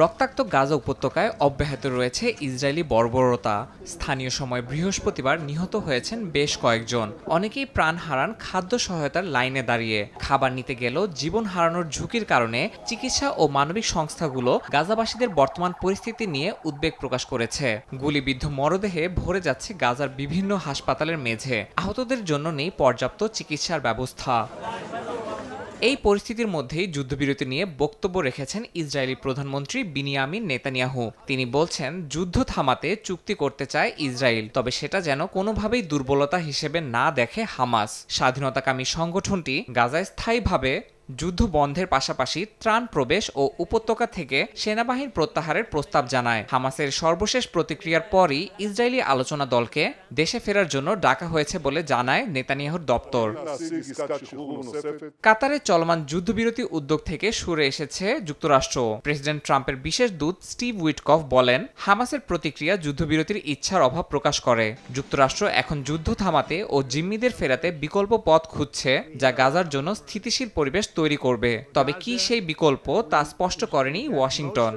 রক্তাক্ত গাজা উপত্যকায় অব্যাহত রয়েছে ইসরায়েলি বর্বরতা। স্থানীয় সময় বৃহস্পতিবার নিহত হয়েছেন বেশ কয়েকজন। অনেকেই প্রাণ হারান খাদ্য সহায়তার লাইনে দাঁড়িয়ে। খাবার নিতে গেলেও জীবন হারানোর ঝুঁকির কারণে চিকিৎসা ও মানবিক সংস্থাগুলো গাজাবাসীদের বর্তমান পরিস্থিতি নিয়ে উদ্বেগ প্রকাশ করেছে। গুলিবিদ্ধ মরদেহে ভরে যাচ্ছে গাজার বিভিন্ন হাসপাতালের মেঝে। আহতদের জন্য নেই পর্যাপ্ত চিকিৎসার ব্যবস্থা। এই পরিস্থিতির মধ্যেই যুদ্ধবিরতি নিয়ে বক্তব্য রেখেছেন ইসরায়েলি প্রধানমন্ত্রী বিনিয়ামিন নেতানিয়াহু। তিনি বলছেন, যুদ্ধ থামাতে চুক্তি করতে চায় ইসরায়েল, তবে সেটা যেন কোনোভাবেই দুর্বলতা হিসেবে না দেখে হামাস। স্বাধীনতাকামী সংগঠনটি গাজায় স্থায়ীভাবে যুদ্ধ বন্ধের পাশাপাশি ত্রাণ প্রবেশ ও উপত্যকা থেকে সেনাবাহিনী প্রত্যাহারের প্রস্তাব জানায়। হামাসের সর্বশেষ প্রতিক্রিয়ার পরই ইসরায়েলি আলোচনা দলকে দেশে ফেরার জন্য ডাকা হয়েছে বলে জানায় নেতানিয়াহুর দপ্তর। কাতারে চলমান যুদ্ধবিরতি উদ্যোগ থেকে সরে এসেছে যুক্তরাষ্ট্র। প্রেসিডেন্ট ট্রাম্পের বিশেষ দূত স্টিভ উইটকফ বলেন, হামাসের প্রতিক্রিয়া যুদ্ধবিরতির ইচ্ছার অভাব প্রকাশ করে। যুক্তরাষ্ট্র এখন যুদ্ধ থামাতে ও জিম্মিদের ফেরাতে বিকল্প পথ খুঁজছে, যা গাজার জন্য স্থিতিশীল পরিবেশ তৈরি করবে। তবে কি সেই বিকল্প তা স্পষ্ট করেনি ওয়াশিংটন।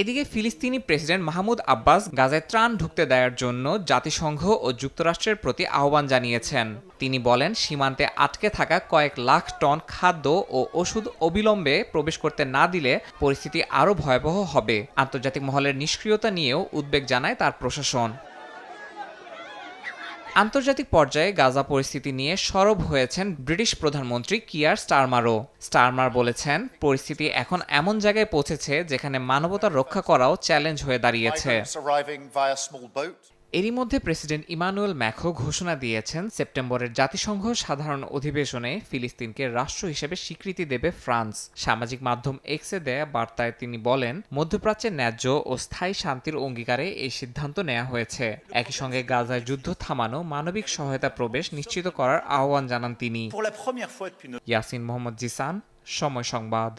এদিকে ফিলিস্তিনি প্রেসিডেন্ট মাহমুদ আব্বাস গাজায় ত্রাণ ঢুকতে দেওয়ার জন্য জাতিসংঘ ও যুক্তরাষ্ট্রের প্রতি আহ্বান জানিয়েছেন। তিনি বলেন সীমান্তে আটকে থাকা কয়েক লাখ টন খাদ্য ও ওষুধ অবিলম্বে প্রবেশ করতে না দিলে পরিস্থিতি আরও ভয়াবহ হবে। আন্তর্জাতিক মহলের নিষ্ক্রিয়তা নিয়েও উদ্বেগ জানায় তার প্রশাসন। আন্তর্জাতিক পর্যায়ে গাজা পরিস্থিতি নিয়ে সরব হয়েছেন ব্রিটিশ প্রধানমন্ত্রী কিয়ার স্টারমারও। স্টারমার বলেছেন, পরিস্থিতি এখন এমন জায়গায় পৌঁছেছে যেখানে মানবতা রক্ষা করাও চ্যালেঞ্জ হয়ে দাঁড়িয়েছে। এরই মধ্যে প্রেসিডেন্ট ইমানুয়েল ম্যাখো ঘোষণা দিয়েছেন সেপ্টেম্বরের জাতিসংঘ সাধারণ অধিবেশনে ফিলিস্তিনকে রাষ্ট্র হিসেবে স্বীকৃতি দেবে ফ্রান্স। সামাজিক মাধ্যম এক্সে দেয়া বার্তায় তিনি বলেন মধ্যপ্রাচ্যের ন্যায্য ও স্থায়ী শান্তির অঙ্গীকারে এই সিদ্ধান্ত নেওয়া হয়েছে। একই সঙ্গে গাজায় যুদ্ধ থামানো মানবিক সহায়তা প্রবেশ নিশ্চিত করার আহ্বান জানান তিনি। ইয়াসিন মোহাম্মদ জিসান সময় সংবাদ।